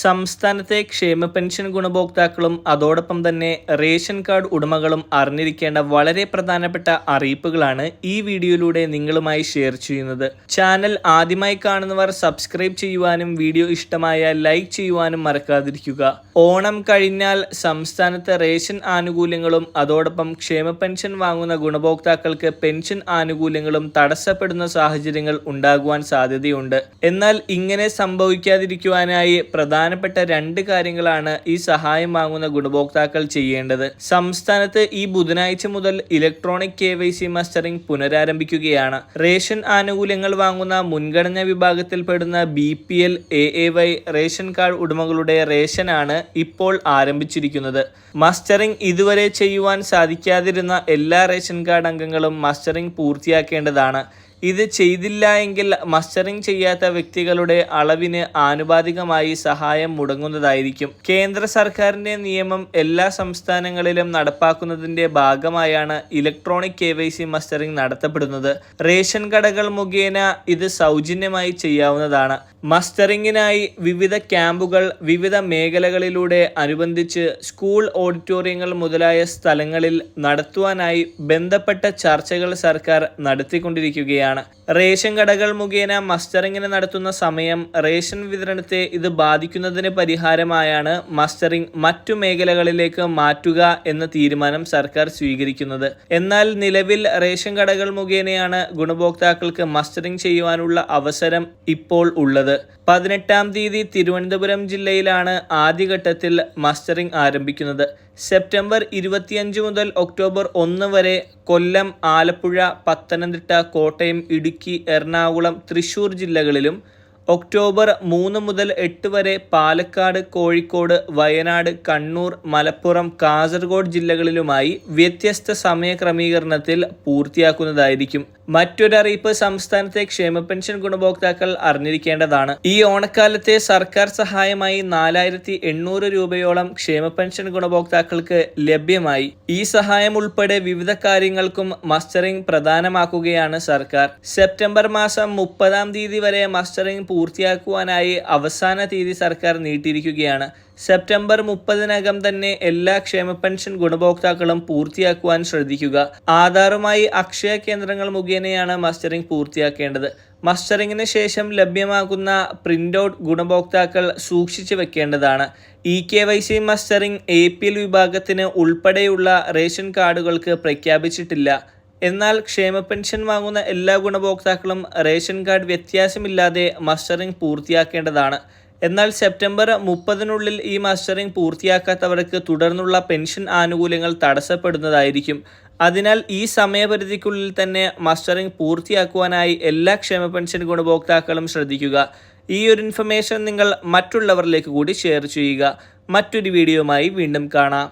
സംസ്ഥാനത്തെ ക്ഷേമ പെൻഷൻ ഗുണഭോക്താക്കളും അതോടൊപ്പം തന്നെ റേഷൻ കാർഡ് ഉടമകളും അറിഞ്ഞിരിക്കേണ്ട വളരെ പ്രധാനപ്പെട്ട അറിയിപ്പുകളാണ് ഈ വീഡിയോയിലൂടെ നിങ്ങളുമായി ഷെയർ ചെയ്യുന്നത്. ചാനൽ ആദ്യമായി കാണുന്നവർ സബ്സ്ക്രൈബ് ചെയ്യുവാനും വീഡിയോ ഇഷ്ടമായ ലൈക്ക് ചെയ്യുവാനും മറക്കാതിരിക്കുക. ഓണം കഴിഞ്ഞാൽ സംസ്ഥാനത്തെ റേഷൻ ആനുകൂല്യങ്ങളും അതോടൊപ്പം ക്ഷേമ പെൻഷൻ വാങ്ങുന്ന ഗുണഭോക്താക്കൾക്ക് പെൻഷൻ ആനുകൂല്യങ്ങളും തടസ്സപ്പെടുന്ന സാഹചര്യങ്ങൾ ഉണ്ടാകുവാൻ സാധ്യതയുണ്ട്. എന്നാൽ ഇങ്ങനെ സംഭവിക്കാതിരിക്കുവാനായി പ്രധാനപ്പെട്ട രണ്ട് കാര്യങ്ങളാണ് ഈ സഹായം വാങ്ങുന്ന ഗുണഭോക്താക്കൾ ചെയ്യേണ്ടത്. സംസ്ഥാനത്ത് ഈ ബുധനാഴ്ച മുതൽ electronic K Y C mustering പുനരാരംഭിക്കുകയാണ്. Ration ആനുകൂല്യങ്ങൾ വാങ്ങുന്ന മുൻഗണനാ വിഭാഗത്തിൽപ്പെടുന്ന B P L A A Y ration card ഉടമകളുടെ റേഷനാണ് ഇപ്പോൾ ആരംഭിച്ചിരിക്കുന്നത്. മസ്റ്ററിംഗ് ഇതുവരെ ചെയ്യുവാൻ സാധിക്കാതിരുന്ന എല്ലാ റേഷൻ കാർഡ് അംഗങ്ങളും മസ്റ്ററിംഗ് പൂർത്തിയാക്കേണ്ടതാണ്. ഇത് ചെയ്തില്ല എങ്കിൽ മസ്റ്ററിംഗ് ചെയ്യാത്ത വ്യക്തികളുടെ അളവിന് ആനുപാതികമായി സഹായം മുടങ്ങുന്നതായിരിക്കും. കേന്ദ്ര സർക്കാരിന്റെ നിയമം എല്ലാ സംസ്ഥാനങ്ങളിലും നടപ്പാക്കുന്നതിന്റെ ഭാഗമായാണ് electronic K Y C mustering നടത്തപ്പെടുന്നത്. Ration കടകൾ മുഖേന ഇത് സൗജന്യമായി ചെയ്യാവുന്നതാണ്. മസ്റ്ററിങ്ങിനായി വിവിധ ക്യാമ്പുകൾ വിവിധ മേഖലകളിലൂടെ അനുബന്ധിച്ച് സ്കൂൾ ഓഡിറ്റോറിയങ്ങൾ മുതലായ സ്ഥലങ്ങളിൽ നടത്തുവാനായി ബന്ധപ്പെട്ട ചർച്ചകൾ സർക്കാർ നടത്തിക്കൊണ്ടിരിക്കുകയാണ്. റേഷൻ കടകൾ മുഖേന മസ്റ്ററിങ്ങിന് നടത്തുന്ന സമയം റേഷൻ വിതരണത്തെ ഇത് ബാധിക്കുന്നതിന് പരിഹാരമായാണ് മസ്റ്ററിംഗ് മറ്റു മേഖലകളിലേക്ക് മാറ്റുക എന്ന തീരുമാനം സർക്കാർ സ്വീകരിക്കുന്നത്. എന്നാൽ നിലവിൽ റേഷൻ കടകൾ മുഖേനയാണ് ഗുണഭോക്താക്കൾക്ക് മസ്റ്ററിംഗ് ചെയ്യുവാനുള്ള അവസരം ഇപ്പോൾ ഉള്ളത്. പതിനെട്ടാം തീയതി തിരുവനന്തപുരം ജില്ലയിലാണ് ആദ്യഘട്ടത്തിൽ മസ്റ്ററിംഗ് ആരംഭിക്കുന്നത്. സെപ്റ്റംബർ ഇരുപത്തിയഞ്ച് മുതൽ ഒക്ടോബർ ഒന്ന് വരെ കൊല്ലം ആലപ്പുഴ പത്തനംതിട്ട കോട്ടയം ഇടുക്കി എറണാകുളം തൃശൂർ ജില്ലകളിലും ഒക്ടോബർ മൂന്ന് മുതൽ എട്ട് വരെ പാലക്കാട് കോഴിക്കോട് വയനാട് കണ്ണൂർ മലപ്പുറം കാസർഗോഡ് ജില്ലകളിലുമായി വ്യത്യസ്ത സമയക്രമീകരണത്തിൽ പൂർത്തിയാക്കുന്നതായിരിക്കും. മറ്റൊരറിയിപ്പ് സംസ്ഥാനത്തെ ക്ഷേമ പെൻഷൻ ഗുണഭോക്താക്കൾ അറിഞ്ഞിരിക്കേണ്ടതാണ്. ഈ ഓണക്കാലത്തെ സർക്കാർ സഹായമായി നാലായിരത്തി എണ്ണൂറ് രൂപയോളം ക്ഷേമ പെൻഷൻ ഗുണഭോക്താക്കൾക്ക് ലഭ്യമായി. ഈ സഹായം ഉൾപ്പെടെ വിവിധ കാര്യങ്ങൾക്കും മസ്റ്ററിംഗ് പ്രധാനമാക്കുകയാണ് സർക്കാർ. സെപ്റ്റംബർ മാസം മുപ്പതാം തീയതി വരെ മസ്റ്ററിംഗ് പൂർത്തിയാക്കുവാനായി അവസാന തീയതി സർക്കാർ നീട്ടിയിരിക്കുകയാണ്. സെപ്റ്റംബർ മുപ്പതിനകം തന്നെ എല്ലാ ക്ഷേമ പെൻഷൻ ഗുണഭോക്താക്കളും പൂർത്തിയാക്കുവാൻ ശ്രദ്ധിക്കുക. ആധാറുമായി അക്ഷയ കേന്ദ്രങ്ങൾ മുഖേനയാണ് മസ്റ്ററിംഗ് പൂർത്തിയാക്കേണ്ടത്. മസ്റ്ററിങ്ങിന് ശേഷം ലഭ്യമാകുന്ന പ്രിന്റ് ഔട്ട് ഗുണഭോക്താക്കൾ സൂക്ഷിച്ചു വെക്കേണ്ടതാണ്. E K Y C mustering A P L വിഭാഗത്തിന് ഉൾപ്പെടെയുള്ള റേഷൻ കാർഡുകൾക്ക് പ്രഖ്യാപിച്ചിട്ടില്ല. എന്നാൽ ക്ഷേമ പെൻഷൻ വാങ്ങുന്ന എല്ലാ ഗുണഭോക്താക്കളും റേഷൻ കാർഡ് വ്യത്യാസമില്ലാതെ മസ്റ്ററിംഗ് പൂർത്തിയാക്കേണ്ടതാണ്. എന്നാൽ സെപ്റ്റംബർ മുപ്പതിനുള്ളിൽ ഈ മസ്റ്ററിംഗ് പൂർത്തിയാക്കാത്തവർക്ക് തുടർന്നുള്ള പെൻഷൻ ആനുകൂല്യങ്ങൾ തടസ്സപ്പെടുന്നതായിരിക്കും. അതിനാൽ ഈ സമയപരിധിക്കുള്ളിൽ തന്നെ മസ്റ്ററിംഗ് പൂർത്തിയാക്കുവാനായി എല്ലാ ക്ഷേമ പെൻഷൻ ഗുണഭോക്താക്കളും ശ്രദ്ധിക്കുക. ഈ ഒരു ഇൻഫർമേഷൻ നിങ്ങൾ മറ്റുള്ളവരിലേക്ക് കൂടി ഷെയർ ചെയ്യുക. മറ്റൊരു വീഡിയോയുമായി വീണ്ടും കാണാം.